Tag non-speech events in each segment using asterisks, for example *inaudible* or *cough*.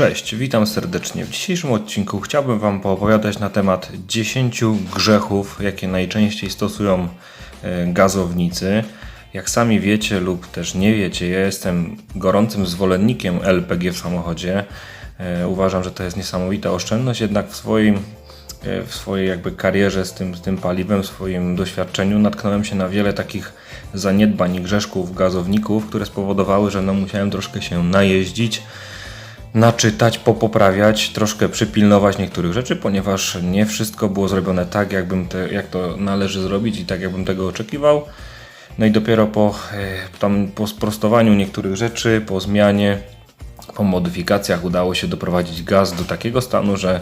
Cześć, witam serdecznie. W dzisiejszym odcinku chciałbym Wam poopowiadać na temat 10 grzechów, jakie najczęściej stosują e, gazownicy. Jak sami wiecie lub też nie wiecie, ja jestem gorącym zwolennikiem LPG w samochodzie. E, Uważam, że to jest niesamowita oszczędność, jednak w swoim e, w swojej jakby karierze z tym, z tym paliwem, w swoim doświadczeniu natknąłem się na wiele takich zaniedbań i grzeszków gazowników, które spowodowały, że no musiałem troszkę się najeździć, naczytać, popoprawiać, troszkę przypilnować niektórych rzeczy, ponieważ nie wszystko było zrobione tak, jakbym te, jak to należy zrobić i tak, jakbym tego oczekiwał. No i dopiero po, e, tam, po sprostowaniu niektórych rzeczy, po zmianie, po modyfikacjach udało się doprowadzić gaz do takiego stanu, że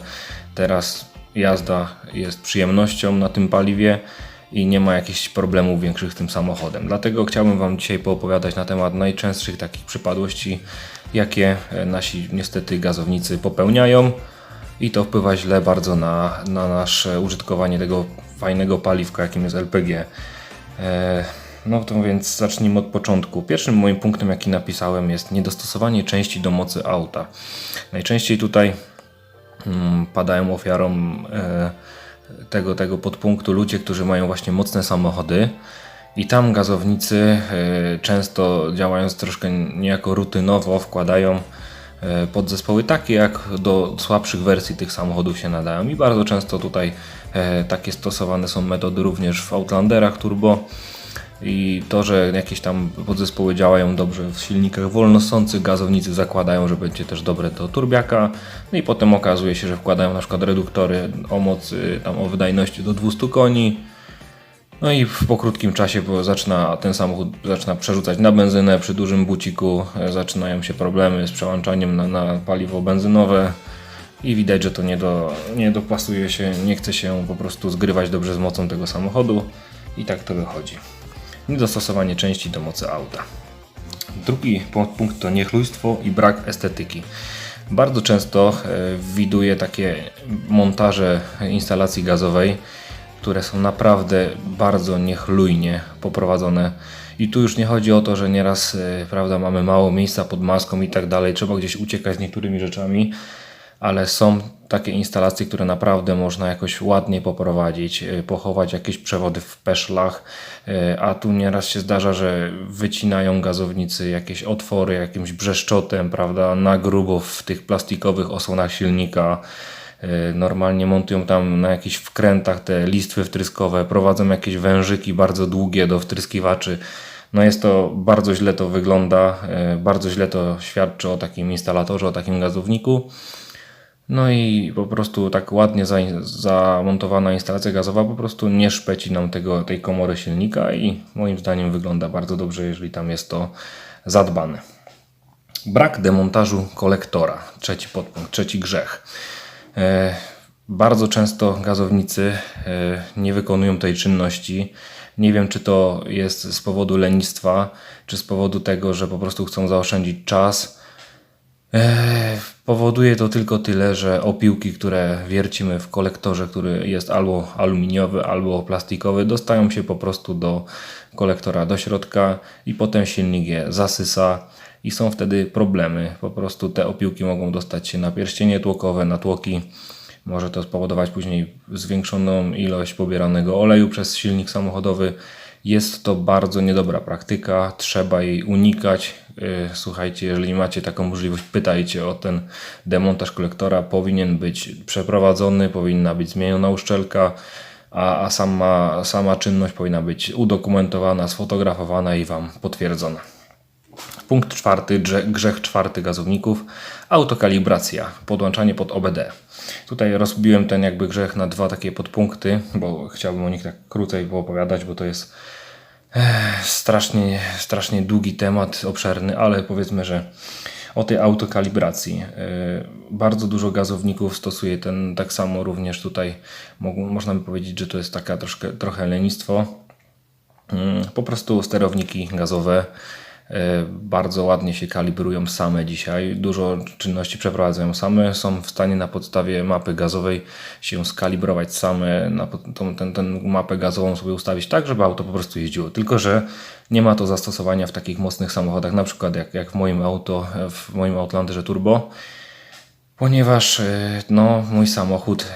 teraz jazda jest przyjemnością na tym paliwie i nie ma jakichś problemów większych z tym samochodem. Dlatego chciałbym Wam dzisiaj poopowiadać na temat najczęstszych takich przypadłości, jakie e, nasi niestety gazownicy popełniają i to wpływa źle bardzo na, na nasze użytkowanie tego fajnego paliwka, jakim jest LPG. E, no to więc zacznijmy od początku. Pierwszym moim punktem, jaki napisałem, jest niedostosowanie części do mocy auta. Najczęściej tutaj mm, padają ofiarą e, tego, tego podpunktu ludzie, którzy mają właśnie mocne samochody. I tam gazownicy, e, często działając troszkę niejako rutynowo, wkładają e, podzespoły takie, jak do słabszych wersji tych samochodów się nadają. I bardzo często tutaj e, takie stosowane są metody również w Outlanderach Turbo. I to, że jakieś tam podzespoły działają dobrze w silnikach wolnosących, gazownicy zakładają, że będzie też dobre do turbiaka. No i potem okazuje się, że wkładają na przykład reduktory o mocy, tam o wydajności do 200 koni. No i po krótkim czasie zaczyna ten samochód zaczyna przerzucać na benzynę przy dużym buciku, e, zaczynają się problemy z przełączaniem na, na paliwo benzynowe i widać, że to nie, do, nie dopasuje się, nie chce się po prostu zgrywać dobrze z mocą tego samochodu i tak to wychodzi. Niedostosowanie części do mocy auta. Drugi punkt to niechlujstwo i brak estetyki. Bardzo często e, widuję takie montaże instalacji gazowej, które są naprawdę bardzo niechlujnie poprowadzone. I tu już nie chodzi o to, że nieraz e, prawda, mamy mało miejsca pod maską i tak dalej, trzeba gdzieś uciekać z niektórymi rzeczami, ale są takie instalacje, które naprawdę można jakoś ładnie poprowadzić, e, pochować jakieś przewody w peszlach, e, a tu nieraz się zdarza, że wycinają gazownicy jakieś otwory jakimś brzeszczotem, prawda, na grubo w tych plastikowych osłonach silnika. E, Normalnie montują tam na jakichś wkrętach te listwy wtryskowe, prowadzą jakieś wężyki bardzo długie do wtryskiwaczy. No jest to bardzo źle to wygląda, bardzo źle to świadczy o takim instalatorze, o takim gazowniku. No i po prostu tak ładnie za, zamontowana instalacja gazowa po prostu nie szpeci nam tego, tej komory silnika i moim zdaniem wygląda bardzo dobrze, jeżeli tam jest to zadbane. Brak demontażu kolektora. Trzeci podpunkt, trzeci grzech. E, bardzo często gazownicy e, nie wykonują tej czynności. Nie wiem, czy to jest z powodu lenistwa, czy z powodu tego, że po prostu chcą zaoszczędzić czas. Eee, powoduje to tylko tyle, że opiłki, które wiercimy w kolektorze, który jest albo aluminiowy, albo plastikowy, dostają się po prostu do kolektora do środka i potem silnik je zasysa i są wtedy problemy. Po prostu te opiłki mogą dostać się na pierścienie tłokowe, na tłoki. Może to spowodować później zwiększoną ilość pobieranego oleju przez silnik samochodowy. Jest to bardzo niedobra praktyka, trzeba jej unikać. Yy, Słuchajcie, jeżeli macie taką możliwość, pytajcie o ten demontaż kolektora. Powinien być przeprowadzony, powinna być zmieniona uszczelka, a, a sama, sama czynność powinna być udokumentowana, sfotografowana i Wam potwierdzona. Punkt czwarty, grze- grzech czwarty gazowników, autokalibracja, podłączanie pod OBD. Tutaj rozbiłem ten jakby grzech na dwa takie podpunkty, bo chciałbym o nich tak krócej poopowiadać, bo to jest eh, strasznie, strasznie długi temat, obszerny, ale powiedzmy, że o tej autokalibracji. E, Bardzo dużo gazowników stosuje ten, tak samo również tutaj można by powiedzieć, że to jest taka troszkę, trochę lenistwo. Mm, Po prostu sterowniki gazowe bardzo ładnie się kalibrują same dzisiaj. Dużo czynności przeprowadzają same. Są w stanie na podstawie mapy gazowej się skalibrować same. Na tą, ten, ten mapę gazową sobie ustawić tak, żeby auto po prostu jeździło. Tylko, że nie ma to zastosowania w takich mocnych samochodach, na przykład jak, jak w moim auto, w moim Outlanderze Turbo. ponieważ e, no, mój samochód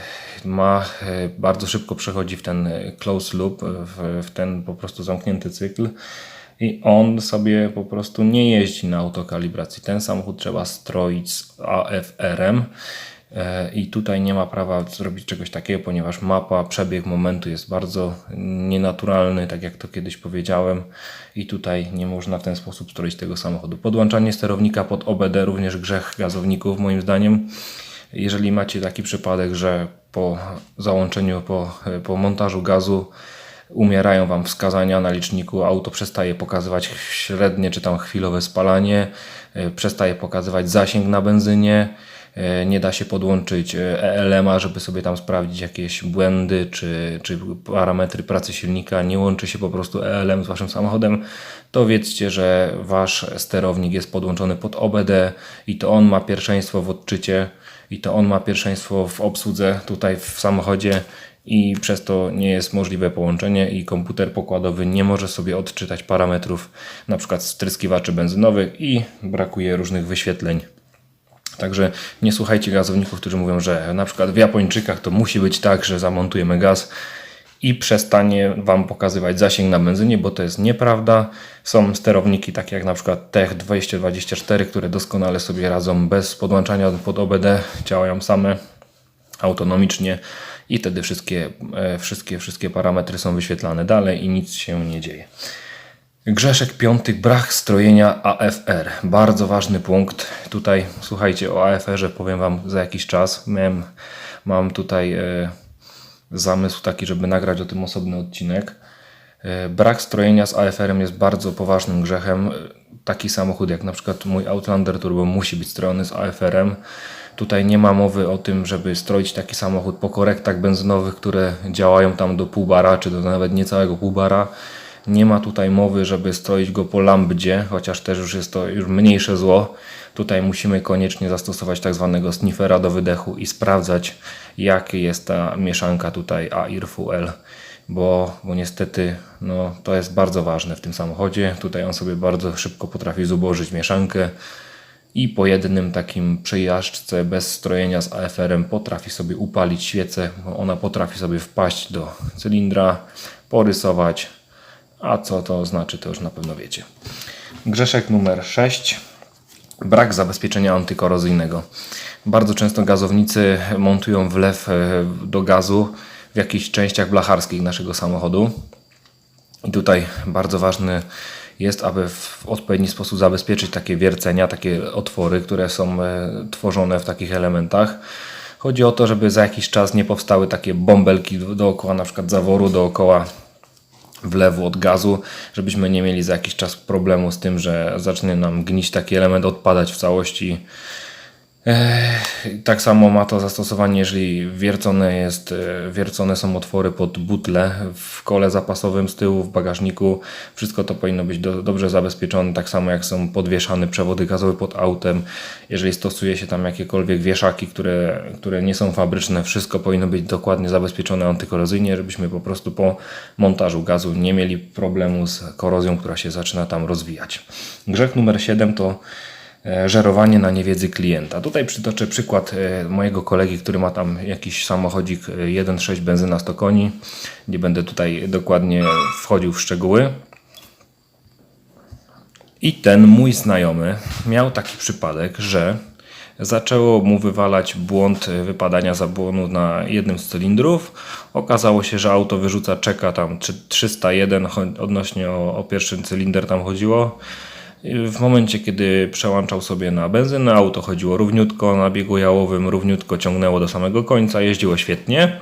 ma e, bardzo szybko przechodzi w ten e, close loop, w, w ten po prostu zamknięty cykl i on sobie po prostu nie jeździ na autokalibracji. Ten samochód trzeba stroić z AFR-em e, i tutaj nie ma prawa zrobić czegoś takiego, ponieważ mapa, przebieg momentu jest bardzo nienaturalny, tak jak to kiedyś powiedziałem i tutaj nie można w ten sposób stroić tego samochodu. Podłączanie sterownika pod OBD również grzech gazowników moim zdaniem. Jeżeli macie taki przypadek, że po załączeniu, po, po montażu gazu umierają Wam wskazania na liczniku, auto przestaje pokazywać średnie czy tam chwilowe spalanie, e, przestaje pokazywać zasięg na benzynie, e, nie da się podłączyć ELM-a, żeby sobie tam sprawdzić jakieś błędy czy, czy parametry pracy silnika, nie łączy się po prostu ELM z Waszym samochodem, to wiedzcie, że Wasz sterownik jest podłączony pod OBD i to on ma pierwszeństwo w odczycie i to on ma pierwszeństwo w obsłudze tutaj w samochodzie i przez to nie jest możliwe połączenie i komputer pokładowy nie może sobie odczytać parametrów na przykład stryskiwaczy benzynowych i brakuje różnych wyświetleń. Także nie słuchajcie gazowników, którzy mówią, że na przykład w Japończykach to musi być tak, że zamontujemy gaz i przestanie Wam pokazywać zasięg na benzynie, bo to jest nieprawda. Są sterowniki takie jak na przykład Tech 2024, które doskonale sobie radzą bez podłączania pod OBD, działają same autonomicznie i wtedy wszystkie, e, wszystkie, wszystkie parametry są wyświetlane dalej i nic się nie dzieje. Grzeszek piąty, brak strojenia AFR. Bardzo ważny punkt. Tutaj słuchajcie o AFR-ze powiem Wam za jakiś czas. Mam tutaj e, zamysł taki, żeby nagrać o tym osobny odcinek. E, brak strojenia z AFR-em jest bardzo poważnym grzechem. Taki samochód jak na przykład mój Outlander Turbo musi być strojony z AFR-em. Tutaj nie ma mowy o tym, żeby stroić taki samochód po korektach benzynowych, które działają tam do pół bara, czy do nawet niecałego pół bara. Nie ma tutaj mowy, żeby stroić go po lambdzie, chociaż też już jest to już mniejsze zło. Tutaj musimy koniecznie zastosować tak zwanego sniffera do wydechu i sprawdzać, jakie jest ta mieszanka tutaj AIR-FUEL, bo, bo niestety no, to jest bardzo ważne w tym samochodzie. Tutaj on sobie bardzo szybko potrafi zubożyć mieszankę i po jednym takim przejażdżce bez strojenia z AFR-em potrafi sobie upalić świecę, ona potrafi sobie wpaść do cylindra, porysować, a co to znaczy, to już na pewno wiecie. Grzeszek numer 6. Brak zabezpieczenia antykorozyjnego. Bardzo często gazownicy montują wlew e, do gazu w jakichś częściach blacharskich naszego samochodu. I tutaj bardzo ważny jest, aby w odpowiedni sposób zabezpieczyć takie wiercenia, takie otwory, które są e, tworzone w takich elementach. Chodzi o to, żeby za jakiś czas nie powstały takie bąbelki dookoła na przykład zaworu, dookoła wlewu od gazu, żebyśmy nie mieli za jakiś czas problemu z tym, że zacznie nam gnić taki element, odpadać w całości tak samo ma to zastosowanie, jeżeli wiercone, jest, e, wiercone są otwory pod butle w kole zapasowym z tyłu, w bagażniku. Wszystko to powinno być do, dobrze zabezpieczone, tak samo jak są podwieszane przewody gazowe pod autem. Jeżeli stosuje się tam jakiekolwiek wieszaki, które, które nie są fabryczne, wszystko powinno być dokładnie zabezpieczone antykorozyjnie, żebyśmy po prostu po montażu gazu nie mieli problemu z korozją, która się zaczyna tam rozwijać. Grzech numer 7 to żerowanie na niewiedzy klienta. Tutaj przytoczę przykład e, mojego kolegi, który ma tam jakiś samochodzik 1.6 e, benzyna 100 koni. Nie będę tutaj dokładnie wchodził w szczegóły. I ten mój znajomy miał taki przypadek, że zaczęło mu wywalać błąd wypadania zabłonu na jednym z cylindrów. Okazało się, że auto wyrzuca czeka tam 301, odnośnie o, o pierwszy cylinder tam chodziło. W momencie, kiedy przełączał sobie na benzynę, auto chodziło równiutko, na biegu jałowym równiutko ciągnęło do samego końca, jeździło świetnie.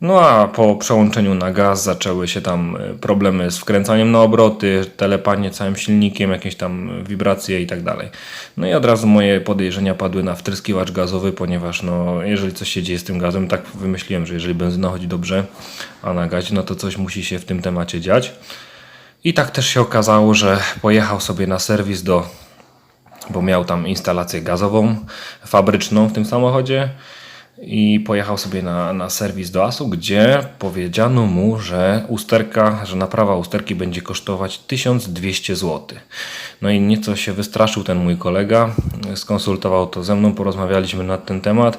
No a po przełączeniu na gaz zaczęły się tam e, problemy z wkręcaniem na obroty, telepanie całym silnikiem, jakieś tam wibracje i tak dalej. No i od razu moje podejrzenia padły na wtryskiwacz gazowy, ponieważ no, jeżeli coś się dzieje z tym gazem, tak wymyśliłem, że jeżeli benzyna chodzi dobrze, a na gazie, no to coś musi się w tym temacie dziać. I tak też się okazało, że pojechał sobie na serwis do, bo miał tam instalację gazową, fabryczną w tym samochodzie i pojechał sobie na, na serwis do ASU, gdzie powiedziano mu, że usterka, że naprawa usterki będzie kosztować 1200 zł. No i nieco się wystraszył ten mój kolega, skonsultował to ze mną, porozmawialiśmy na ten temat.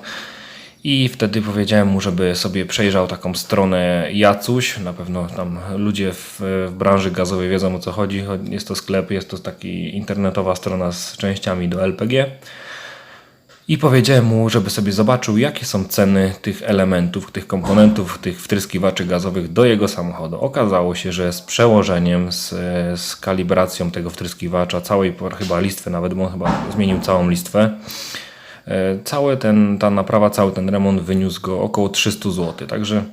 I wtedy powiedziałem mu, żeby sobie przejrzał taką stronę Jacuś. Na pewno tam ludzie w, w branży gazowej wiedzą o co chodzi. Jest to sklep, jest to taki internetowa strona z częściami do LPG. I powiedziałem mu, żeby sobie zobaczył, jakie są ceny tych elementów, tych komponentów, tych wtryskiwaczy gazowych do jego samochodu. Okazało się, że z przełożeniem, z, z kalibracją tego wtryskiwacza, całej chyba listwy, nawet bo on chyba zmienił całą listwę, Cały ten, ta naprawa, cały ten remont wyniósł go około 300 zł. Także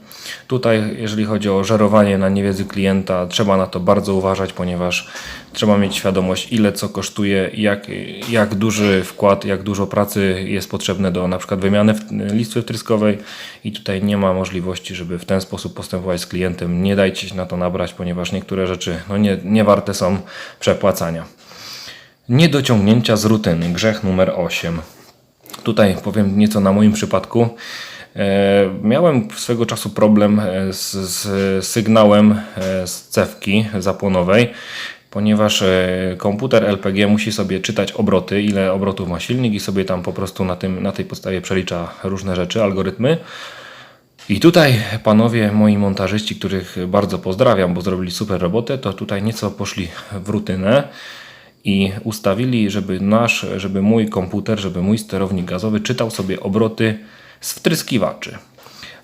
tutaj, jeżeli chodzi o żerowanie na niewiedzy klienta, trzeba na to bardzo uważać, ponieważ trzeba mieć świadomość, ile co kosztuje, jak, jak duży wkład, jak dużo pracy jest potrzebne do na przykład wymiany listwy wtryskowej i tutaj nie ma możliwości, żeby w ten sposób postępować z klientem. Nie dajcie się na to nabrać, ponieważ niektóre rzeczy no nie, nie warte są przepłacania. Niedociągnięcia z rutyny. Grzech numer 8. Tutaj powiem nieco na moim przypadku. E, miałem swego czasu problem e, z, z sygnałem e, z cewki zapłonowej, ponieważ komputer LPG musi sobie czytać obroty, ile obrotów ma silnik i sobie tam po prostu na, tym, na tej podstawie przelicza różne rzeczy, algorytmy. I tutaj panowie, moi montażyści, których bardzo pozdrawiam, bo zrobili super robotę, to tutaj nieco poszli w rutynę i ustawili, żeby nasz, żeby mój komputer, żeby mój sterownik gazowy czytał sobie obroty z wtryskiwaczy.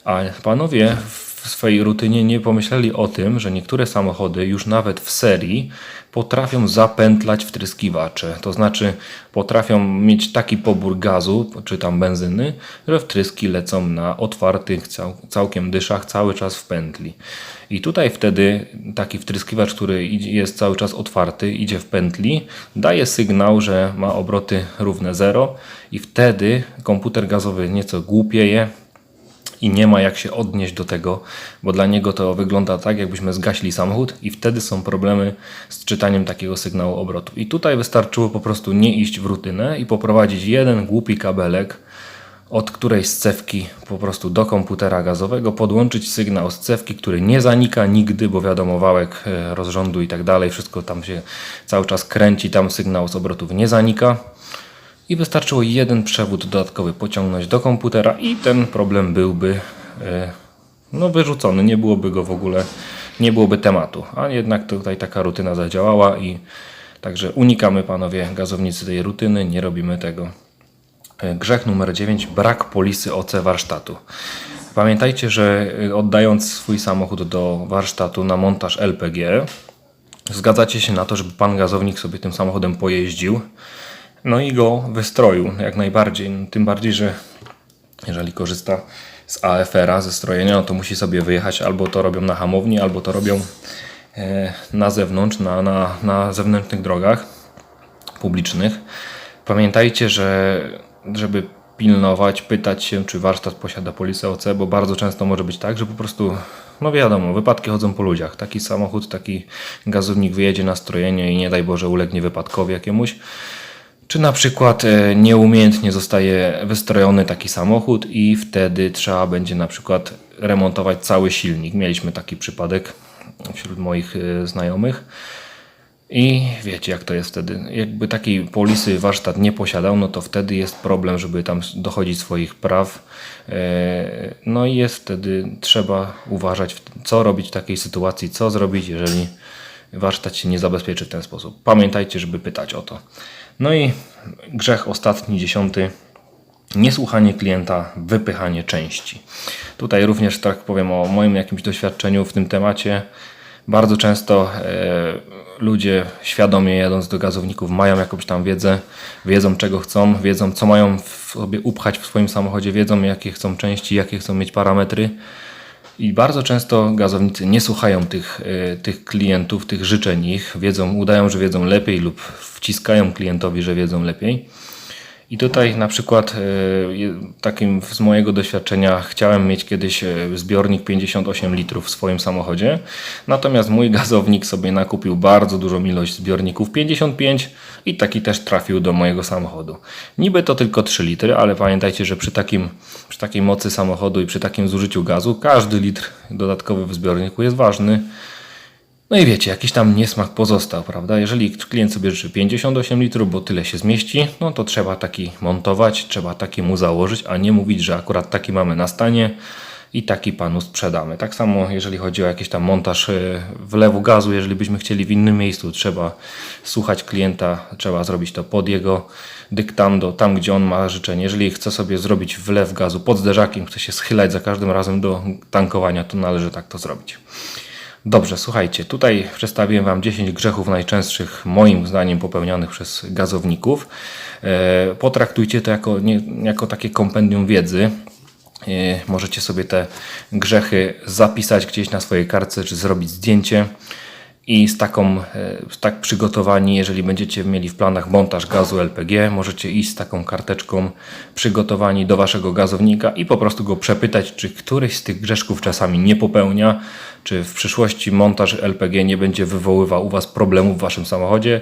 A panowie w swojej rutynie nie pomyśleli o tym, że niektóre samochody już nawet w serii potrafią zapętlać wtryskiwacze. To znaczy potrafią mieć taki pobór gazu, czy tam benzyny, że wtryski lecą na otwartych cał, całkiem dyszach cały czas w pętli. I tutaj wtedy taki wtryskiwacz, który jest cały czas otwarty, idzie w pętli, daje sygnał, że ma obroty równe 0 i wtedy komputer gazowy nieco głupieje, i nie ma jak się odnieść do tego, bo dla niego to wygląda tak, jakbyśmy zgasili samochód i wtedy są problemy z czytaniem takiego sygnału obrotu. I tutaj wystarczyło po prostu nie iść w rutynę i poprowadzić jeden głupi kabelek od którejś z cewki po prostu do komputera gazowego, podłączyć sygnał z cewki, który nie zanika nigdy, bo wiadomo, wałek e, rozrządu i tak dalej, wszystko tam się cały czas kręci, tam sygnał z obrotów nie zanika i wystarczyło jeden przewód dodatkowy pociągnąć do komputera i ten problem byłby e, no, wyrzucony, nie byłoby go w ogóle, nie byłoby tematu. A jednak tutaj taka rutyna zadziałała i także unikamy panowie gazownicy tej rutyny, nie robimy tego. E, grzech numer 9. Brak polisy OC warsztatu. Pamiętajcie, że e, oddając swój samochód do warsztatu na montaż LPG, zgadzacie się na to, żeby pan gazownik sobie tym samochodem pojeździł, no i go wystroił jak najbardziej. Tym bardziej, że jeżeli korzysta z AFR-a, ze strojenia, no to musi sobie wyjechać albo to robią na hamowni, albo to robią e, na zewnątrz, na, na, na zewnętrznych drogach publicznych. Pamiętajcie, że żeby pilnować, pytać się, czy warsztat posiada polisę OC, bo bardzo często może być tak, że po prostu, no wiadomo, wypadki chodzą po ludziach. Taki samochód, taki gazownik wyjedzie na strojenie i nie daj Boże ulegnie wypadkowi jakiemuś. Czy na przykład e, nieumiejętnie zostaje wystrojony taki samochód i wtedy trzeba będzie na przykład remontować cały silnik. Mieliśmy taki przypadek wśród moich e, znajomych. I wiecie, jak to jest wtedy. Jakby takiej polisy warsztat nie posiadał, no to wtedy jest problem, żeby tam dochodzić swoich praw. E, no i jest wtedy trzeba uważać, co robić w takiej sytuacji, co zrobić, jeżeli warsztat się nie zabezpieczy w ten sposób. Pamiętajcie, żeby pytać o to. No i grzech ostatni, dziesiąty. Niesłuchanie klienta, wypychanie części. Tutaj również tak powiem o moim jakimś doświadczeniu w tym temacie. Bardzo często e, ludzie świadomie jadąc do gazowników mają jakąś tam wiedzę, wiedzą czego chcą, wiedzą co mają w sobie upchać w swoim samochodzie, wiedzą jakie chcą części, jakie chcą mieć parametry. I bardzo często gazownicy nie słuchają tych, e, tych klientów, tych życzeń ich, wiedzą, udają, że wiedzą lepiej lub wciskają klientowi, że wiedzą lepiej. I tutaj na przykład e, takim z mojego doświadczenia chciałem mieć kiedyś e, zbiornik 58 litrów w swoim samochodzie. Natomiast mój *laughs* gazownik sobie nakupił bardzo dużą ilość zbiorników 55 i taki też trafił do mojego samochodu. Niby to tylko 3 litry, ale pamiętajcie, że przy, takim, przy takiej mocy samochodu i przy takim zużyciu gazu każdy litr dodatkowy w zbiorniku jest ważny. No i wiecie, jakiś tam niesmak pozostał, prawda? Jeżeli klient sobie życzy 58 litrów, bo tyle się zmieści, no to trzeba taki montować, trzeba taki mu założyć, a nie mówić, że akurat taki mamy na stanie i taki panu sprzedamy. Tak samo jeżeli chodzi o jakiś tam montaż e, wlewu gazu, jeżeli byśmy chcieli w innym miejscu, trzeba słuchać klienta, trzeba zrobić to pod jego dyktando, tam gdzie on ma życzenie. Jeżeli chce sobie zrobić wlew gazu pod zderzakiem, chce się schylać za każdym razem do tankowania, to należy tak to zrobić. Dobrze, słuchajcie, tutaj przedstawiłem Wam 10 grzechów najczęstszych, moim zdaniem, popełnianych przez gazowników. E, Potraktujcie to jako, nie, jako takie kompendium wiedzy. E, Możecie sobie te grzechy zapisać gdzieś na swojej kartce, czy zrobić zdjęcie. I z taką, e, tak przygotowani, jeżeli będziecie mieli w planach montaż gazu LPG, możecie iść z taką karteczką przygotowani do waszego gazownika i po prostu go przepytać, czy któryś z tych grzeszków czasami nie popełnia, czy w przyszłości montaż LPG nie będzie wywoływał u was problemów w waszym samochodzie.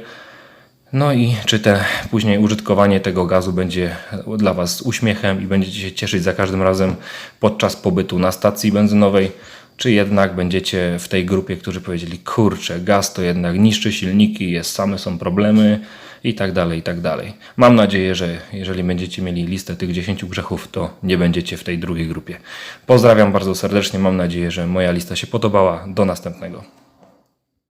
No i czy te później użytkowanie tego gazu będzie dla Was uśmiechem i będziecie się cieszyć za każdym razem podczas pobytu na stacji benzynowej, czy jednak będziecie w tej grupie, którzy powiedzieli, kurczę, gaz to jednak niszczy silniki, jest, same są problemy i tak dalej, i tak dalej. Mam nadzieję, że jeżeli będziecie mieli listę tych 10 grzechów, to nie będziecie w tej drugiej grupie. Pozdrawiam bardzo serdecznie, mam nadzieję, że moja lista się podobała. Do następnego.